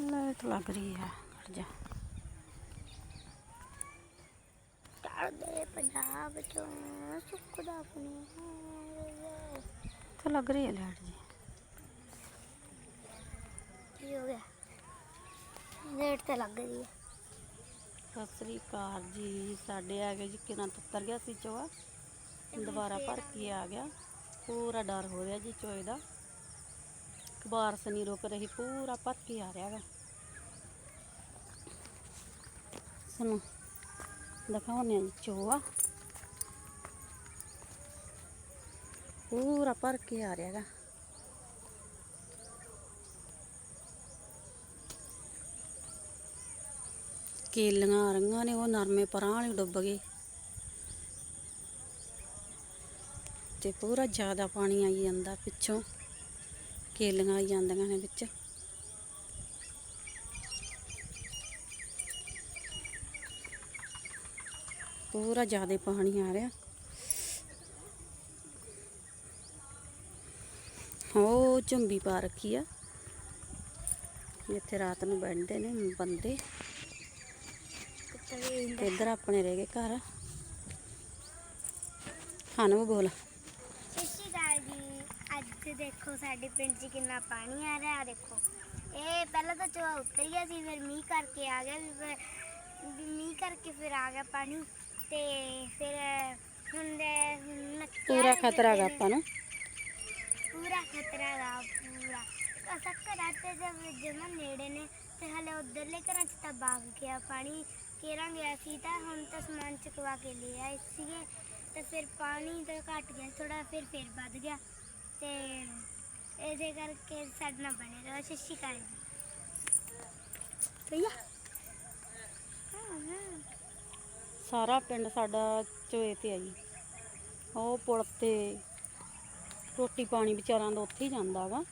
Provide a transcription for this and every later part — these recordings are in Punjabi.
ਲਾਈਟ ਲੱਗ ਰਹੀ ਹੈ ਖੜ ਜਾ। ਚੜਦੇ ਪੰਜਾਬ ਚੋਂ ਸੁੱਕਦਾ ਪਣੀ ਤੇ ਲੱਗ ਰਹੀ ਹੈ ਲਾਈਟ ਜੀ? ਕੀ ਹੋ ਗਿਆ? ਲੇਟ ਤੇ ਲੱਗ ਰਹੀ ਹੈ। ਸਤਿ ਸ੍ਰੀ ਅਕਾਲ ਜੀ ਸਾਡੇ ਆ ਗਏ ਜੀ ਕਿਨਾਂ ਤੱਤਰ ਗਿਆ ਸੀ ਚੋਆ। ਦੁਬਾਰਾ ਭਰ ਕੇ ਆ ਗਿਆ। ਪੂਰਾ ਡਰ ਹੋ ਰਿਹਾ ਜੀ ਚੋਏ ਦਾ। ਬਾਰਸ ਨਹੀਂ ਰੁਕ ਰਹੀ, ਪੂਰਾ ਭਰ ਕੇ ਆ ਰਿਹਾ ਗਾ ਸਾਨੂੰ ਦਿਖਾਉਂਦੇ ਆ ਚੋਆ। ਪੂਰਾ ਭਰ ਕੇ ਆ ਰਿਹਾ ਗਾ। ਕੇਲੀਆਂ ਰੰਗਾਂ ਨੇ, ਉਹ ਨਰਮੇ ਪਰਾਂ ਵਾਲੇ ਡੁੱਬ ਗਏ ਤੇ ਪੂਰਾ ਜ਼ਿਆਦਾ ਪਾਣੀ ਆਈ ਜਾਂਦਾ ਪਿੱਛੋਂ। ਕੇਲੀਆਂ ਆਈ ਜਾਂਦੀਆਂ ਨੇ ਵਿੱਚ। ਪੂਰਾ ਜ਼ਿਆਦਾ ਪਾਣੀ ਆ ਰਿਹਾ। ਹੋ ਝੁੰਬੀ ਪਾ ਰੱਖੀ ਆ। ਜਿੱਥੇ ਰਾਤ ਨੂੰ ਬੈਠਦੇ ਨੇ ਬੰਦੇ। ਇੱਧਰ ਆਪਣੇ ਰਹਿ ਗਏ ਘਰ। ਹਾਂ ਹਾਨੂੰ ਬੋਲ। ਸਤਿ ਸ਼੍ਰੀ ਅਕਾਲ ਜੀ। ਅੱਜ ਦੇਖੋ ਸਾਡੇ ਪਿੰਡ 'ਚ ਕਿੰਨਾ ਪਾਣੀ ਆ ਰਿਹਾ ਆ ਦੇਖੋ। ਇਹ ਪਹਿਲਾਂ ਤਾਂ ਚੋਆ ਉਤਰ ਗਿਆ ਸੀ ਫਿਰ ਮੀਂਹ ਕਰਕੇ ਆ ਗਿਆ ਵੀ ਮੀਂਹ ਕਰਕੇ ਫਿਰ ਆ ਗਿਆ ਪਾਣੀ ਤੇ ਫਿਰ ਹੁਣ ਦੇ ਹੁਣ ਪੂਰਾ ਦੇ ਖਤਰਾ ਗਾ ਫਿਰਦੇ ਆਪਾਂ ਨੂੰ। ਪੂਰਾ ਖਤਰਾ ਗਾ ਪੂਰਾ। ਅਸਾਂ ਘਰਾਂ ਤੇ ਜਦ ਜਮਾ ਨੇੜੇ ਨੇ ਤੇ ਹਲੇ ਉਧਰਲੇ ਘਰਾਂ 'ਚ ਤਾਂ ਬਾਗ ਗਿਆ ਪਾਣੀ ਕੇਰਾਂ ਗਿਆ ਸੀ ਤਾਂ ਹੁਣ ਤਾਂ ਸਮਾਨ ਚੁਕਵਾ ਕੇ ਲੈ ਆਏ ਸੀਗੇ ਤੇ ਫਿਰ ਪਾਣੀ ਤਾਂ ਘਟ ਗਿਆ ਥੋੜਾ ਫਿਰ ਫਿਰ ਵੱਧ ਗਿਆ। ਤੇ ਇਹਦੇ ਕਰਕੇ ਸਾਡੇ ਨਾਲ ਬਣੇ ਰਹੋ ਸਤਿ ਸ਼੍ਰੀ ਅਕਾਲ ਜੀ। ਭਈਆ? ਹਾਂ ਹਾਂ। ਸਾਰਾ ਪਿੰਡ ਸਾਡਾ ਚੋਏ ਤੇ ਆ ਜੀ। ਉਹ ਪੁਲ ਤੇ ਰੋਟੀ ਪਾਣੀ ਵਿਚਾਰਾਂ ਦਾ ਉੱਥੇ ਹੀ ਜਾਂਦਾ ਵਾ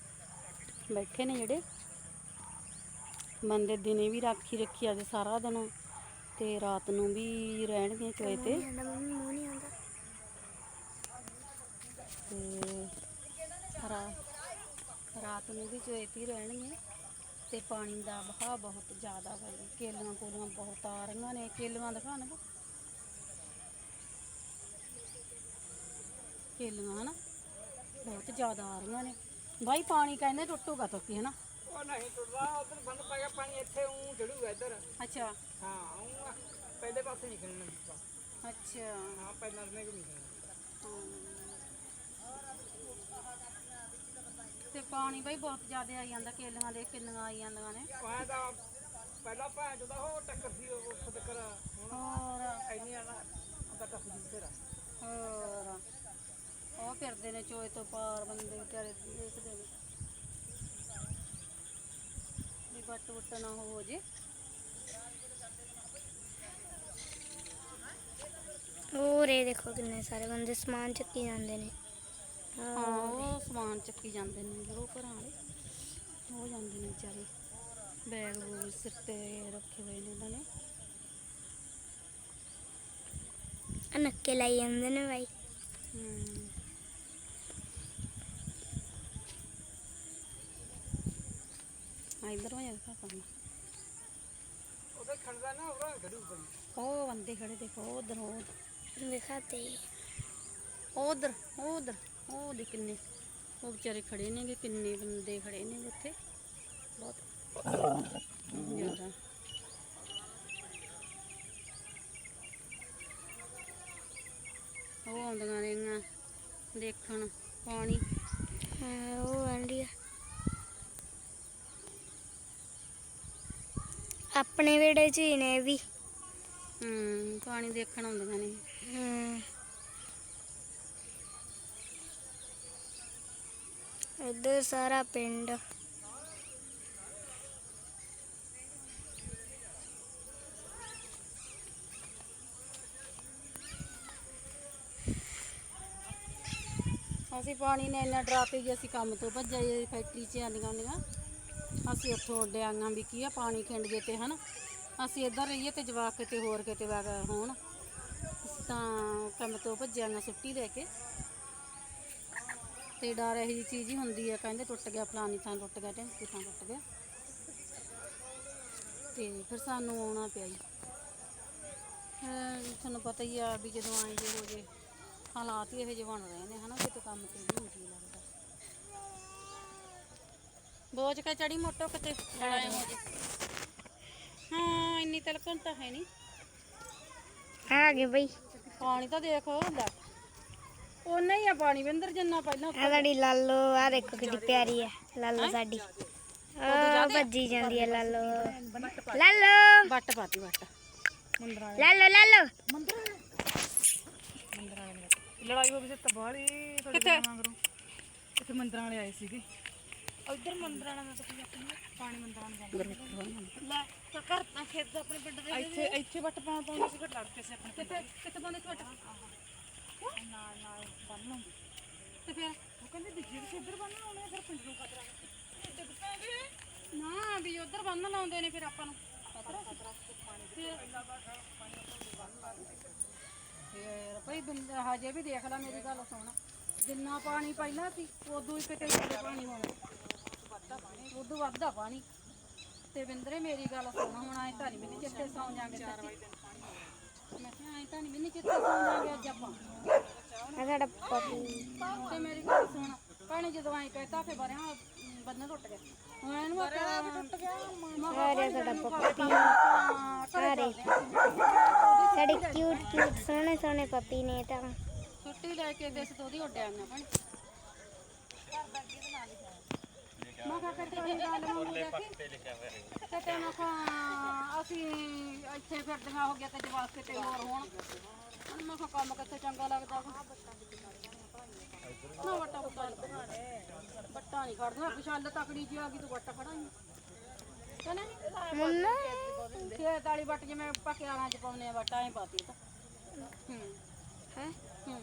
ਬੈਠੇ ਨੇ ਜਿਹੜੇ। ਬੰਦੇ ਦਿਨੇ ਵੀ ਰਾਖੀ ਰੱਖੀ ਅੱਜ ਸਾਰਾ ਦਿਨ। ਤੇ ਰਾਤ ਨੂੰ ਵੀ ਰਹਿਣਗੇ ਚੋਏ ਤੇ ਰਾਤ ਨੂੰ ਵੀ ਚੋਏ ਤੇ ਹੀ ਤੇ ਪਾਣੀ ਦਾ ਵਹਾਅ ਬਹੁਤ ਜ਼ਿਆਦਾ ਵਾ ਜੀ। ਕੇਲੀਆਂ ਕੋਲੀਆਂ ਬਹੁਤ ਆ ਰਹੀਆਂ ਨੇ ਕੇਲੀਆਂ ਦਿਖਾਣ ਬੋ ਕੇਲੀਆਂ ਹਨਾ ਬਹੁਤ ਜ਼ਿਆਦਾ ਆ ਰਹੀਆਂ ਨੇ। ਬਾਈ ਪਾਣੀ ਕਹਿੰਦੇ ਟੁੱਟੂਗਾ ਤੋਕੀ ਹਨਾ? ਉਹ ਨਹੀਂ ਟੁੱਟਦਾ ਉਧਰ ਬੰਦ ਪੈ ਗਿਆ ਪਾਣੀ ਇੱਥੇ ਉਂ ਚੜੂਗਾ ਇੱਧਰ। ਅੱਛਾ। ਹਾਂ ਉਂ ਪਹਿਲੇ ਪਾਸੇ ਨਿਕਲਣਾ ਅੱਛਾ। ਹਾਂ ਪਹਿਲਾਂ ਨਿਕਲਣਾ ਤੇ ਪਾਣੀ ਬਈ ਬਹੁਤ ਜ਼ਿਆਦਾ ਆਈ ਜਾਂਦਾ ਕੇਲੀਆਂ ਦੇ ਕਿੰਨੀਆਂ ਆਈ ਜਾਂਦੀਆਂ ਨੇ। ਉਹ ਤਾਂ ਪਹਿਲਾਂ ਭਾਂ ਜਦੋਂ ਉਹ ਟੱਕਰ ਸੀ ਉਹ ਉਸ ਟੱਕਰ ਹੁਣ ਹੋਰ। ਐਨੀ ਆ ਨਾ ਉਹਦਾ ਟੱਪ ਜੀ ਤੇਰਾ ਹੋਰ। ਉਹ ਫਿਰਦੇ ਨੇ ਚੋਏ ਤੋਂ ਪਾਰ ਬੰਦੇ ਵਿਚਾਰੇ ਦੇਖਦੇ ਨੇ। ਵੀ ਬੱਟ ਬੁੱਟ ਨਾ ਹੋ ਜੇ। ਹੋਰ ਇਹ ਦੇਖੋ ਕਿੰਨੇ ਸਾਰੇ ਬੰਦੇ ਸਮਾਨ ਚੱਕੀ ਜਾਂਦੇ ਨੇ। ਹਾਂ। ਉਹ ਸਮਾਨ ਚੱਕੀ ਜਾਂਦੇ ਨੇ ਉਹ ਘਰਾਂ ਵਾਲੇ। ਹੋ ਜਾਂਦੇ ਨੇ ਵਿਚਾਰੇ। ਬੈਗ ਬੂਗ ਸਿਰ ਤੇ ਰੱਖੇ ਹੋਏ ਨੇ ਇਹਨਾਂ ਨੇ। ਆਹ ਨੱਕੇ ਲਾਈ ਜਾਂਦੇ ਨੇ ਬਾਈ। ਹਮ। ਆ ਇਧਰ ਹੋ ਜਾ ਕਰਨਾ ਉਹਦੇ ਖੜਦਾ ਨਾ ਉਹਦਾ ਖੜੂ ਪਈ ਉਹ ਬੰਦੇ ਖੜੇ ਦੇਖੋ ਉਧਰ ਉਹ। ਦਿਖਾਤੇ ਉਧਰ ਉਧਰ। ਉਹ ਦੇ ਕਿੰਨੇ? ਉਹ ਵਿਚਾਰੇ ਖੜੇ ਨੇਗੇ ਕਿੰਨੇ ਬੰਦੇ ਖੜੇ ਨੇ ਉੱਥੇ? ਬਹੁਤ ਜ਼ਿਆਦਾ। ਉਹ ਆਉਂਦੀਆਂ ਨੇਗੀਆਂ ਦੇਖਣ ਪਾਣੀ। ਹਾਂ ਉਹ ਆਂਦੀ ਆ। ਆਪਣੇ ਵਿਹੜੇ 'ਚ ਹੀ ਨੇ ਇਹ ਵੀ। ਹੂੰ ਪਾਣੀ ਦੇਖਣ ਆਉਂਦੀਆਂ ਨੇ। ਹਮ ਇੱਧਰ ਸਾਰਾ ਪਿੰਡ। ਅਸੀਂ ਪਾਣੀ ਨੇ ਇੰਨਾ ਡਰਾ ਪਈ ਕਿ ਅਸੀਂ ਕੰਮ ਤੋਂ ਭੱਜਿਆ ਜੀ ਫੈਕਟਰੀ 'ਚ ਆਂਦੀਆਂ ਹੁੰਦੀਆਂ। ਅਸੀਂ ਉੱਥੋਂ ਉੱਡੇ ਵੀ ਕੀ ਆ, ਪਾਣੀ ਖਿੰਡ ਗਏ ਤੇ, ਹਨ। ਅਸੀਂ ਇੱਧਰ ਰਹੀਏ ਤੇ ਜਵਾਕ ਕਿਤੇ ਹੋਰ ਕਿਤੇ ਵਗ ਹੋਣ। ਤਾਂ ਕੰਮ ਤੋਂ ਭੱਜਿਆ ਭੱਜਿਆਂਗਾ ਛੁੱਟੀ ਲੈ ਕੇ। ਤੇ ਡਰ ਇਹੋ ਜਿਹੀ ਚੀਜ਼ ਹੀ ਹੁੰਦੀ ਹੈ ਕਹਿੰਦੇ ਟੁੱਟ ਗਿਆ ਫਲਾਨੀ ਥਾਂ ਟੁੱਟ ਗਿਆ ਢਿੰਕੀ ਥਾਂ ਟੁੱਟ ਗਿਆ। ਤੇ ਫਿਰ ਸਾਨੂੰ ਆਉਣਾ ਪਿਆ ਜੀ। ਤੁਹਾਨੂੰ ਪਤਾ ਹੀ ਆ ਵੀ ਜਦੋਂ ਆਏ ਜੇ ਹੋ ਜੇ ਹਾਲਾਤ ਹੀ ਇਹੋ ਜਿਹੇ ਬਣ ਰਹੇ ਨੇ ਹਨਾ ਕਿਤੇ ਕੰਮ ਤੇ ਵੀ ਨਹੀਂ ਜੀ ਲੱਗਦਾ। ਬੋਝ ਕੇ ਚੜੀ ਮੋਟੋ ਕਿਤੇ? ਲੜਾਈ ਹੋ ਜੇ। ਹਾਂ ਇੰਨੀ ਤਲਕਣ ਤਾਂ ਹੈ ਨਹੀਂ। ਆ ਗਏ ਬਈ। ਪਾਣੀ ਤਾਂ ਦੇਖ ਲੈ। ਉਹਨਾਂ ਹੀ ਆ ਪਾਣੀ ਵਿੰਦਰ ਜਿੰਨਾ ਪਹਿਲਾਂ ਆ ਸਾਡੀ ਲਾਲੋ ਆ ਦੇਖੋ ਕਿੰਨੀ ਪਿਆਰੀ ਹੈ ਲਾਲੋ ਸਾਡੀ। ਆ ਭੱਜੀ ਜਾਂਦੀ ਹੈ ਲਾਲੋ। ਲਾਲੋ। ਵੱਟ ਪਾਤੀ ਵੱਟ। ਲਾਲੋ ਲਾਲੋ। ਲੜਾਈ ਹੋ ਗਈ ਸੀ ਤਬਾਲੀ ਤੁਹਾਡੇ ਕਿੱਥੇ? ਇੱਥੇ ਮੰਦਰਾਂ ਵਾਲੇ ਆਏ ਸੀਗੇ। ਉਧਰ ਮੰਦਰਾਂ ਵਾਲਾ ਮਤਲਬ ਆਪਣੀ ਪਾਣੀ ਮੰਦਰਾਂ ਨੂੰ। ਜਾਂਦਾ ਲੈ ਤਾਂ ਘਰ ਤਾਂ ਖੇਤ ਦਾ ਆਪਣੇ ਪਿੰਡ ਦੇ ਇੱਥੇ ਇੱਥੇ ਵੱਟ ਪਾਉਣ ਪਾਉਂਦੇ ਸੀ ਲੜ ਕੇ ਸੀ ਆਪਣੇ ਕਿੱਥੇ? ਕਿੱਥੇ ਬੰਦੇ ਵੱਟ? ਨਾਲ ਨਾਲ ਬੰਨ ਲਓ ਤੇ ਫਿਰ ਉਹ ਕਹਿੰਦੇ ਦੂਜੇ ਵੀ ਇੱਧਰ ਬੰਨ ਲਾਉਣੇ ਆ, ਫਿਰ ਪਿੰਡ ਨੂੰ ਖਤਰਾ ਨਾ ਵੀ ਉਧਰ ਬੰਨ ਲਾਉਂਦੇ ਨੇ ਫਿਰ ਆਪਾਂ ਨੂੰ ਖਤਰਾ ਫਿਰ ਫਿਰ ਭਈ ਬਿੰਦ ਹਜੇ ਵੀ ਦੇਖ ਲੈ ਮੇਰੀ ਗੱਲ ਸੁਣ ਜਿੰਨਾ ਪਾਣੀ ਪਹਿਲਾਂ ਸੀ ਉਦੋਂ ਹੀ ਕਿਤੇ ਜ਼ਿਆਦਾ ਪਾਣੀ ਹੋਣਾ ਉਦੋਂ ਵੱਧਦਾ ਪਾਣੀ ਤੇ ਬਿੰਦਰੇ ਮੇਰੀ ਗੱਲ ਸੁਣ ਹੁਣ ਆਏ ਤਾਂ ਨਹੀਂ ਮੈਨੂੰ ਚਿੱਤੇ ਸੌਂ ਜਾਗੇ ਮੈਂ ਕਿਹਾ ਆਏ ਤਾਂ ਨਹੀਂ ਮੈਨੂੰ ਚਿੱਤੇ ਸੌਂ ਜਾਗੇ ਅੱਜ ਆਪਾਂ। ਆ ਸਾਡਾ ਪਪੂ। ਤੇ ਮੇਰੀ ਗੱਲ ਸੁਣ ਪਾਣੀ ਜਦੋਂ ਆਏ ਕਹਿਤਾ ਫੇ ਬਰਿਆ ਬੰਨ ਟੁੱਟ ਗਿਆ ਹੁਣ ਇਹਨੂੰ ਬਰਿਆ ਵੀ ਟੁੱਟ ਗਿਆ ਆ ਰਿਹਾ ਸਾਡਾ ਪੱਪੀ। ਆ ਰੇ ਸਾਡੇ ਕਿਊਟ ਕਿਊਟ ਸੋਹਣੇ ਸੋਹਣੇ ਪੱਪੀ ਨੇ ਤਾਂ। ਛੁੱਟੀ ਲੈ ਕੇ ਦੇਸ ਤੋਂ ਦੀ ਉੱਡਿਆ ਨਾ ਪਾਣੀ ਮੈਂ ਕਿਹਾ ਕਿਤੇ ਕੋਈ ਗੱਲ ਨੂੰ ਦੇਖੀ ਤੇ ਤੇ ਮੈਂ ਕਿਹਾ ਅਸੀਂ ਇੱਥੇ ਫਿਰਦੀਆਂ ਹੋ ਗਿਆ ਤੇ ਜਵਾਕ ਕਿਤੇ ਹੋਰ ਹੋਣ। ਹੁਣ ਮੈਂ ਕਿਹਾ ਕੰਮ ਕਿੱਥੇ ਚੰਗਾ ਲੱਗਦਾ ਵਾ। ਨਾ ਵੱਟਾ ਵੱਟਾ ਨਹੀਂ ਵੱਟਾ ਨਹੀਂ ਖੜਦਾ ਵਿਸ਼ਾਲ ਤਕੜੀ ਜੀ ਆ ਗਈ ਤੂੰ ਵੱਟਾ ਖੜਾਈ ਕਹਿੰਦਾ ਨਹੀਂ ਮੰਮਾ ਖੇਤ ਵਾਲੀ ਵੱਟ ਜਿਵੇਂ ਪਕਿਆਰਾਂ ਚ ਪਾਉਨੇ ਆ ਵੱਟਾਂ ਐ ਪਾਤੀ ਤਾਂ। ਹੂੰ।